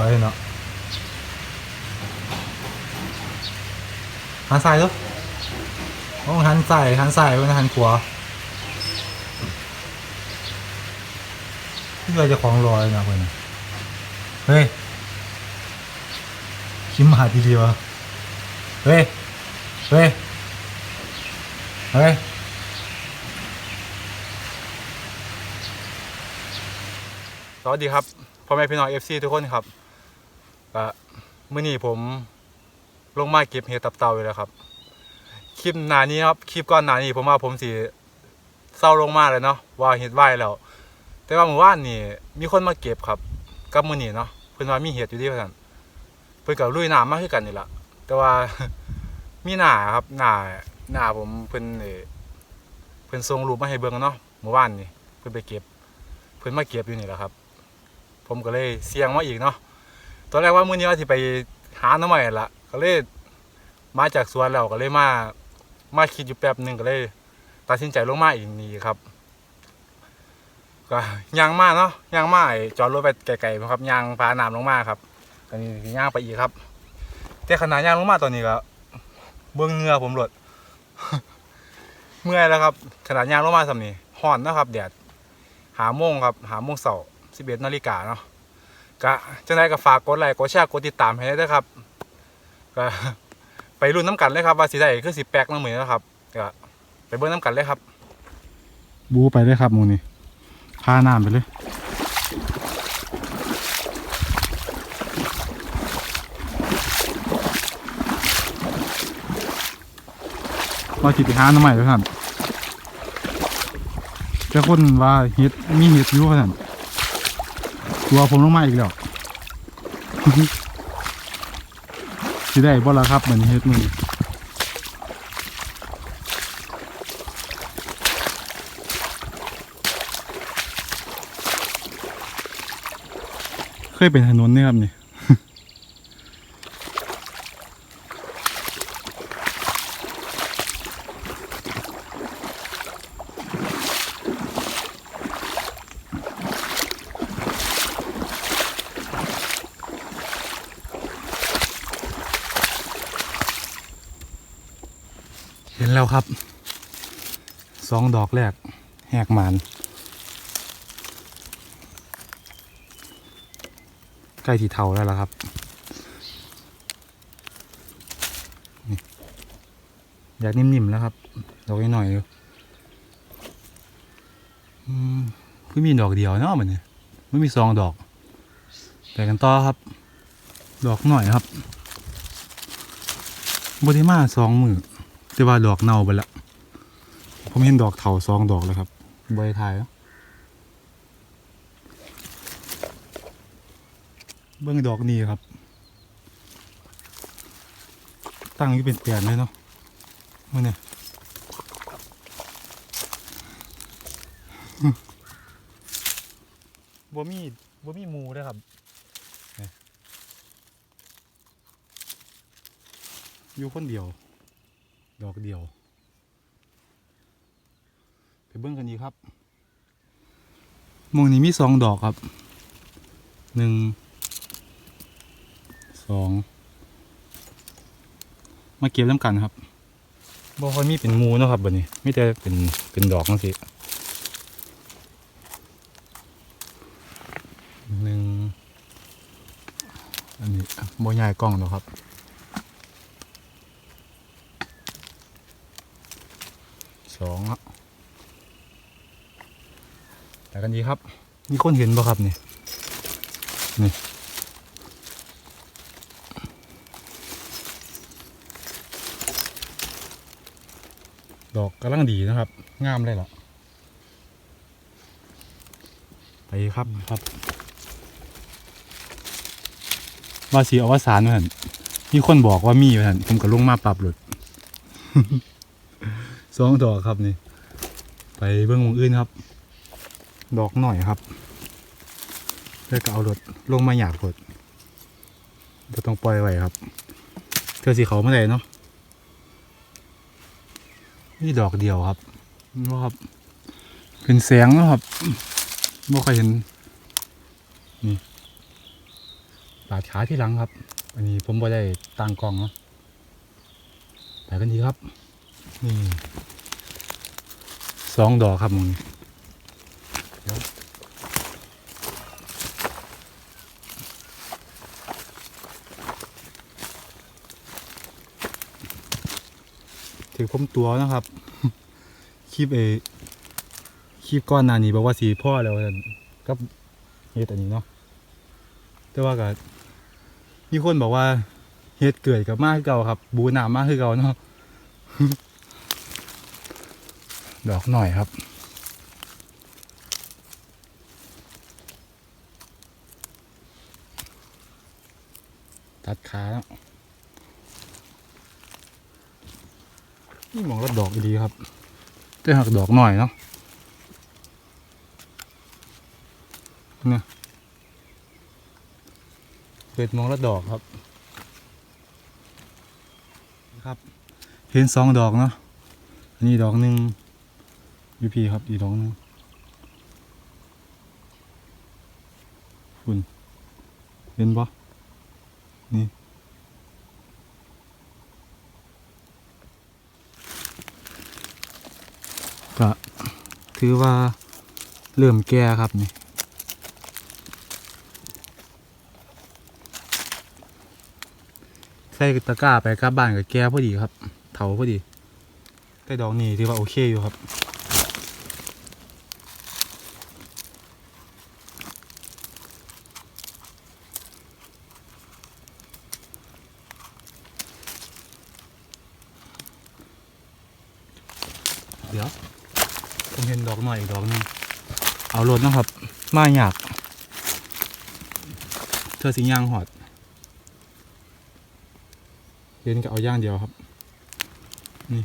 สื้อยเนาะหันซ้ายลูกต้องหันซ้ายหันซ้ายไว้นะหันขวาเสื้อเจะของลอยนะเพื่อนเฮ้ยคิมมาดีดีวะเฮ้ย เฮ้ย เฮ้ยสวัสดีครับพ่อแม่พี่น้องเอฟซีทุกคนครับ ก็มื่อนี้ผมลงมาเก็บเห็ดตับเต่าอยู่แล้วครับ คลิปหนานี้ครับคลิปก่อนหนานี้ผมว่าผมสิเศร้าลงมากเลยเนาะว่าเห็ดไหวแล้ว แต่ว่าเมื่อวานนี่มีคนมาเก็บครับกับมื่อนี้เนาะเพิ่อนว่ามีเห็ดอยู่ที่เพื่อนเพิ่อนกับลุยน้ำมากขึ้นกันนี่แหละแต่ว่ามีหนาครับหนาหนาผมเพิ่นเอ่อเพิ่อนส่งรูปมาให้เบิ่งเนาะเมื่อวานนี่เพิ่อนไปเก็บ เพิ่อนมาเก็บอยู่นี่แหละครับ ผมก็เลยเสี่ยงมาอีกเนาะ ตอนแรกว่ามื้อนี้ว่าสิไปหาหน้ำใหม่ละก็เลยมาจากสวนแล้วก็เลยมา มาคิดอยู่แป๊บหนึ่งก็เลย ตัดสินใจลงมาอีกนี่ครับ ก็ยางมาเนาะยางมาไอ้จอดรถไปไกลๆครับยางพาน้ำลงมาครับก็นี่ย่างไปอีกครับ แต่ขนาดย่างลงมาตอนนี้ก็เบื้องเงือผมหลด เมื่อยแล้วครับ ขนาดย่างลงมาสำนี้ห่อนนะครับแดดหาโมงครับหาโมงเสาร์สิบเอ็ดนาฬิกาเนาะ ก็จังไดก็ฝากกดไลค์กดแชร์กดติดตามให้ด้วยครับก็ไปรุ่นน้ำกันเลยครับว่าสิได้คือสิแปลกน้ำมือนนะครับก็ไปเบิ้งน้ำกันเลยครับ บูไปเลยครับมูนี่พาน้ำไปเลยว่าสิไปหาน้ำใหม่ด้วยครับจ้าคนว่าเห็ดมีเห็ดอยู่ขน ตัวผมลงมาอีกแล้วสิได้บ่ละครับเหมือนเฮ็ดมือเคยเป็นถนนนี่ครับนี่ แล้วครับสองดอกแรกแหกหมานใกล้ที่เทาแล้วล่ะครับอยากนิ่มๆแล้วครับ ดอกนิดหน่อยอยู่อืมเพิ่งมีดอกเดียวเนาะมันเนี่ยไม่มีสองดอก แต่กันต่อครับ ดอกหน่อยครับบริมาสองมือ แต่ว่าดอกเน่าไปละผมเห็นดอกเถาสองดอกแล้วครับใบทายเบื้องดอกนี้ครับ ตั้งอยู่เป็นแปลนเลยเนาะมันเนี่ยบ่มีบ่มีหมูด้วยครับอยู่คนเดียว ดอกเดียว ไปเบิ้งกันดีครับมงนี้มีสองดอกครับ หนึ่ง สอง มาเก็บน้ำกันครับบ่ค่อยมีเป็นมูนะครับบัดนี้ไม่แต่เป็นเป็นดอกนั่นสิหนึ่งอันนี้บ่ใหญ่กล้องหรอกครับ สองอะแต่กันดีครับ มีคนเห็นบ่ครับนี่นี่ดอกกำลังดีนะครับ งามเลยล่ะไปครับครับว่าสีอวสานเหมือนมีคนบอกว่ามีเหมือนผมก็ลงมาปรับหลุด สองดอกครับนี่ ไปเบื้องมองอื่นครับ ดอกหน่อยครับแล้วก็เอารถลงมาหยาบรถบ่ต้องปล่อยไว้ครับ เธอสีเขาไม่ได้เนาะนี่ดอกเดียวครับนี่ครับ เป็นแสงนะครับบ่เคยเห็น นี่ปาดขาที่หลังครับ อันนี้ผมบ่ได้ตั้งกล้องเนาะไปกันดีครับ นี่สองดอกครับมึงถือผมตัวนะครับ คลิปเอคลิปก้อนนานี้บอกว่าสีพ่อแล้วกับเฮ็ดอันนี้เนาะแต่ว่าก็มีคนบอกว่าเฮ็ดเกิดกับมากคือเก่าครับ บูหนามากคือเก่าเนาะ ดอกหน่อยครับ ตัดขาแล้วนี่มองแล้วดอกดีครับแต่หักดอกหน่อยเนาะเนี่ยเปิดมองแล้วดอกครับครับ เห็นสองดอกเนาะอันนี้ดอกหนึ่ง ยูพีครับอีดอกหนึงคุณเห็นปะนี่ก็ถือว่าเริ่มแก่ครับนี่ใส่ตะกร้าไปกลับบ้านกับแก่พอดีครับ เถาพอดี แต่ดอกนี้ถือว่าโอเคอยู่ครับ เดี๋ยว ผม เห็นดอกหน่อยอีกดอกหนึงเอารถนะครับ มาหยากเธอสิย่างหอดเย็นก็เอาย่างเดียวครับ นี่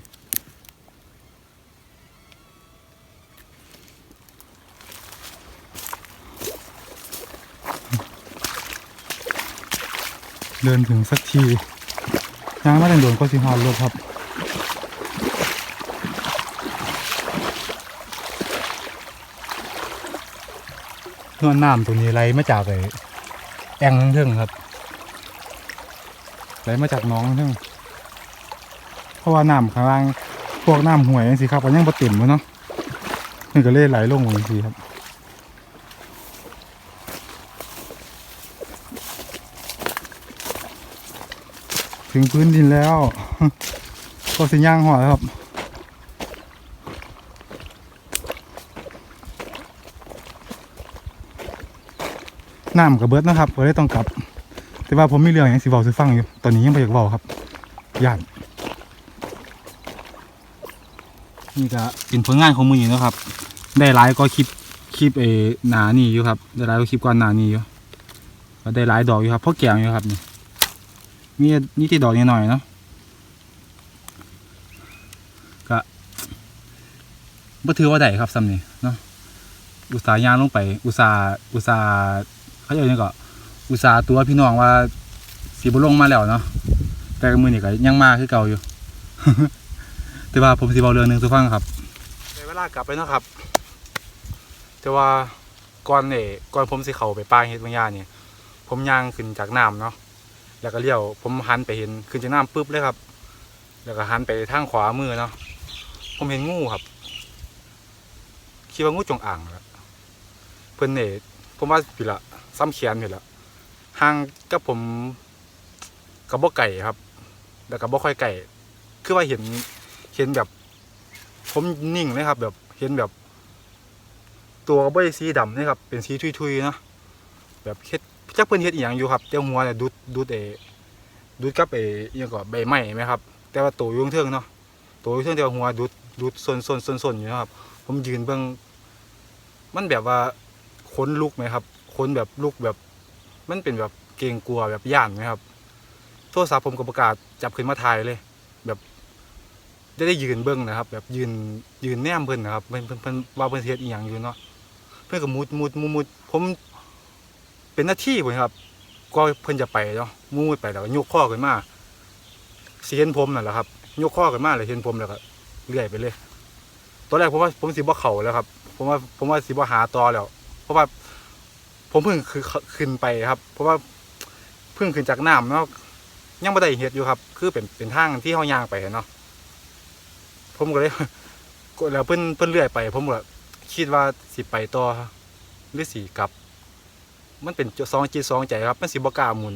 เดินถึงสักทีย่างมาดังโดนก็สิหอดรถครับ นวลน้ำตรงนี้ไหลมาจากไอ้แองทั้งเทิงครับไหลมาจากน้องทั้งเทิงเพราะว่าน้ำข้างล่างพวกน้ำห่วยสิครับก็ยังบ่เต็มเลยเนาะนี่ก็เลยไหลลงลงสิครับถึงพื้นดินแล้ว ก็สิย่างหอดแล้วครับ น้ำกับเบิร์ดนะครับก็เลยต้องกลับ แต่ว่าผมมีเรื่องอย่างสิเว้าสิฟังอยู่ตอนนี้ยังไม่อยากเว้าครับย่านนี่ก็เป็นผลงานของมือนี้นะครับ ได้หลายก็คลิปคลิปเอหนานี่อยู่ครับ ได้หลายก็คลิปก่อนหนานี่อยู่ก็ได้หลายดอกอยู่ครับเพราะแกงอยู่ครับนี่มีนี่ที่ดอกนิดหน่อยเนาะก็บ่ถือว่าได้ครับซ้ำนี่เนาะอุตสาห์ย่างลงไป อุตสาห์อุตสาห์ เขาเรียกว่ยังก็อุตส่าห์ตัวพี่น้องว่าสีบุลงมาแล้วเนาะแต่มือนี่ก็ยังมาคือเก่าอยู่ แต่ว่าผมสิบอกเรื่องหนึ่งสุฟังครับในเวลากลับไปเนาะครับ แต่ว่าก่อนเน่ก่อนผมสิเขาไปป้าเฮ็ดบางอย่างเนี่ยผมย่างขึ้นจากน้ำเนาะแล้วก็เลี้ยว ผมหันไปเห็นขึ้นจากน้ำปุ๊บเลยครับ แล้วก็หันไปทางขวามือเนาะผมเห็นงูครับคิดว่างูจงอ่างแหละเพิ่อนเน่ ผมว่าผิดละซ้ำเขียนผิดละห่างกับผมกับบ่ไก่ครับแล้วกับบ่ค่อยไก่ คือว่าเห็นเห็นแบบ ผมนิ่งเลยครับ แบบเห็นแบบ ตัวก็บ่ได้สีดำนะครับ เป็นสีทุยๆนะแบบเฮ็ดจักเพิ่นเฮ็ดอีหยังอยู่ครับแต่หัวเนี่ยดูดดูดเอดูดกับเออิหยังก็ใบไม้ไหมครับ แต่ว่าตัวยู่เทิงเนาะตัวยู่เทิงแต่ว่าหัวดูดดูดซนๆๆๆอยู่นะครับ ผมยืนเบิ่งมันแบบว่า ขนลุกไหมครับขนแบบลุกแบบ มันเป็นแบบเกรงกลัวแบบย่านไหมครับ โทรศัพท์ผมก็ประกาศจับขึ้นมาถ่ายเลย แบบได้ได้ยืนเบิ้งนะครับ แบบยืนยืนแนมเพิ่นนะครับเพิ่นเพิ่นเพิ่นว่าเพิ่นเฮ็ดอีหยังอยู่เนาะเพิ่นก็มุดมุดมุดมุดผมเป็นหน้าที่ผมครับ ก็เพิ่นจะไปเนาะมุดไปแล้วก็ยกข้อขึ้นมาสิเห็นผมนั่นแหละครับยกข้อขึ้นมาเลยเห็นผมแล้วก็เลื่อยไปเลยตอนแรกผมว่าผมสิบ่เข้าแล้วครับผมว่าผมว่าสิบ่หาต่อแล้ว เพราะว่าผมเพิ่งคือขึ้นไปครับ เพราะว่าเพิ่งขึ้นจากน้ำเนาะยังไม่ได้เห็ดอยู่ครับ คือเป็นเป็นทางที่เฮาย่างไปเนาะผมก็เลยก็แล้วเพิ่นเพิ่นเลื่อยไป ผมก็คิดว่าสิไปต่อหรือสิกลับ มันเป็นสองจิตสองใจครับ มันสิบกาหมุน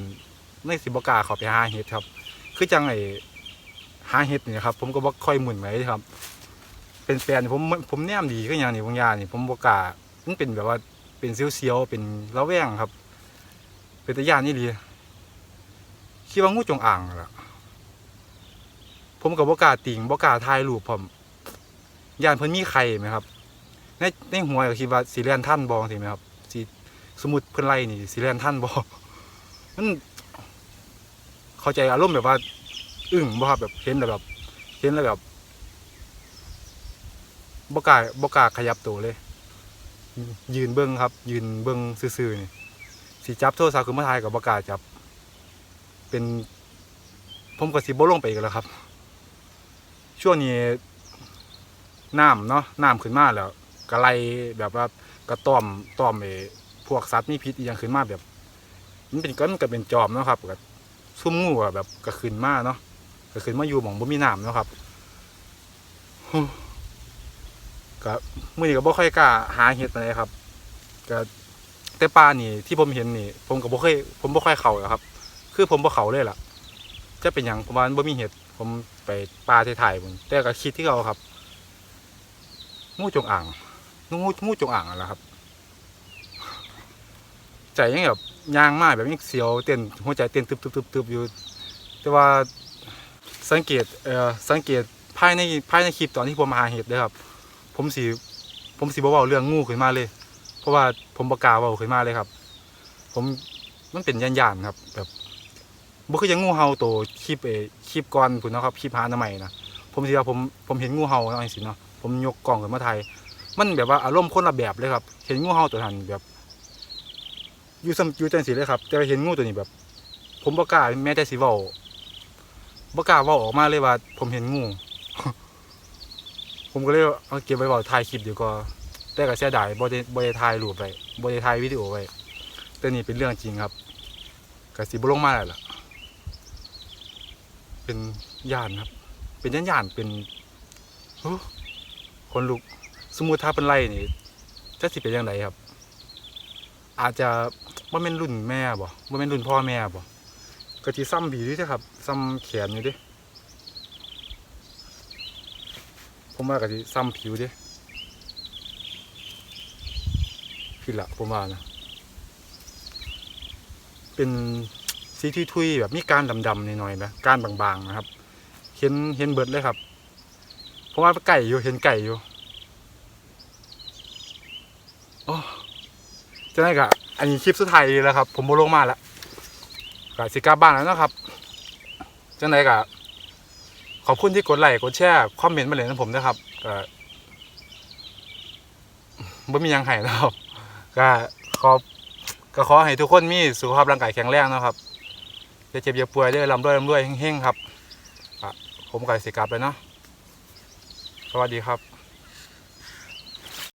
ไม่สิบกาเข้าไปหาเห็ดครับ คือจังไอหาเห็ดนี่นะครับ ผมก็บ่ค่อยหมุนไว้ครับ เป็นแฟนผมผมแนมดีก็อย่างนี้บางอย่างนี่ผมบกามันเป็นแบบว่า เป็นเสียวๆเป็นระแวงครับ เป็นตะยานนี่ดีคิดว่างูจงอ่างล่ะผมกับบ่กาติงบ่กาถ่ายรูปผมยานเพิ่นมีไข่ไหมครับ ในในหัวก็คิดว่าสิเลียนท่านบ่สิไหมครับสิสมมุติเพิ่นไล่นี่สิเลียนท่านบ่มันเข้าใจอารมณ์แบบว่า อึ้งบ่ครับแบบเห็นแล้วแบบ เห็นแล้วแบบบ่กาบ่กาขยับตัวเลย ยืนเบิ่งครับ ยืนเบิ่งซื่อๆนี่สิจับโทรศัพท์ขึ้นมาถ่ายกับบ่กล้าจับ เป็นผมก็สิบลงไปอีกันแล้วครับ ช่วงนี้น้ำเนาะน้ำขึ้นมาแล้วกระไลแบบว่ากระต้อมต้อมไอ้พวกสัตว์มีพิษอีหยังขึ้นมาแบบ มันเป็นก้อนก็เป็นจอมเนาะครับก็ซุ่มงูแบบก็ขึ้นมาเนาะก็ขึ้นมาอยู่หม่องบ่มีน้ำเนาะครับ ก็มื้อนี้ก็บ่ค่อยกล้าหาเห็ดปานใดครับก็แต่ปลานี่ที่ผมเห็นนี่ ผมก็บ่เคยผมบ่ค่อยเข้าครับ คือผมบ่เข้าเลยล่ะจะเป็นหยังผมว่ามันบ่มีเห็ดผมไปปลาไทยๆพุ่นแต่ก็คิดที่เขาครับงูจงอ่างงูงูจงอ่างนั่นแหละครับใจยังแบบยางมากแบบยังเสียวเต้นหัวใจเต้นตึบๆๆอยู่ แต่ว่าสังเกตเอ่อสังเกตภายในภายในคลิปตอนที่ผมหาเห็ดเด้อครับ ผมสิผมสิบ่เว้าเรื่องงูขึ้นมาเลย เพราะว่าผมบ่กาเว้าขึ้นมาเลยครับ ผมมันเป็นย่านครับ แบบบ่คือยังงูเห่าโตวคลิปเอคลิปก่อนพุ่นนะครับคลิปหาหน้าใหม่นะผมสิว่าผมผมเห็นงูเห่าเนาะจังซี่เนาะผมยกกล้องขึ้นมาถ่ายมันแบบว่าอารมณ์คนละแบบเลยครับ เห็นงูเห่าตัวนั้นแบบอยู่ซ้ำอยู่จังสีเลยครับแต่ว่าเห็นงูตัวนี้แบบ ผมบ่กล้าแม้แต่สิเว้าบ่กาเว้าออกมาเลยว่า ผมเห็นงู ผมก็เลยเอาเก็บไว้เว้าถ่ายคลิปดีกว่าแต่ก็เสียดายบ่ได้บ่ได้ถ่ายรูปไว้บ่ได้ถ่ายวิดีโอไว้แต่นี่เป็นเรื่องจริงครับก็สิบ่ลงมาแล้วล่ะ เป็นย่านครับ เป็นย่านย่านเป็นคนลุกสมมุติถ้าเป็นไรนี่จะสิเป็นยังไงครับ อาจจะว่าเป็นรุ่นแม่บ่ว่าเป็นรุ่นพ่อแม่บ่ก็สิซ้ำผีด้วยครับซ้ำแขนอยู่เดิ ผมว่าก็สิซ้ำผิวเดิผิดละผมว่านะเป็นสีทุยๆแบบมีการดำๆหน่อยๆนะการบางๆนะครับ เห็นเห็นเบิดเลยครับเพราะว่าไก่อยู่เห็นไก่อยู่โอ้จะได้กะอันนี้คลิปสุดท้ายแล้วครับ ผมโมลงมาแล้วกะสิกลับบ้านแล้วนะครับจังไดกะ ขอบคุณที่กดไลค์กดแชร์คอมเมนต์มาเลยนะผมนะครับก็บ่มียังให้นะครับก็ขอบก็ขอให้ทุกคนมีสุขภาพร่างกายแข็งแรงนะครับอย่าเจ็บอย่าป่วยได้ลำด้วยลำด้วยเฮ้งๆครับผมก็สิกลับเลยเนาะสวัสดีครับ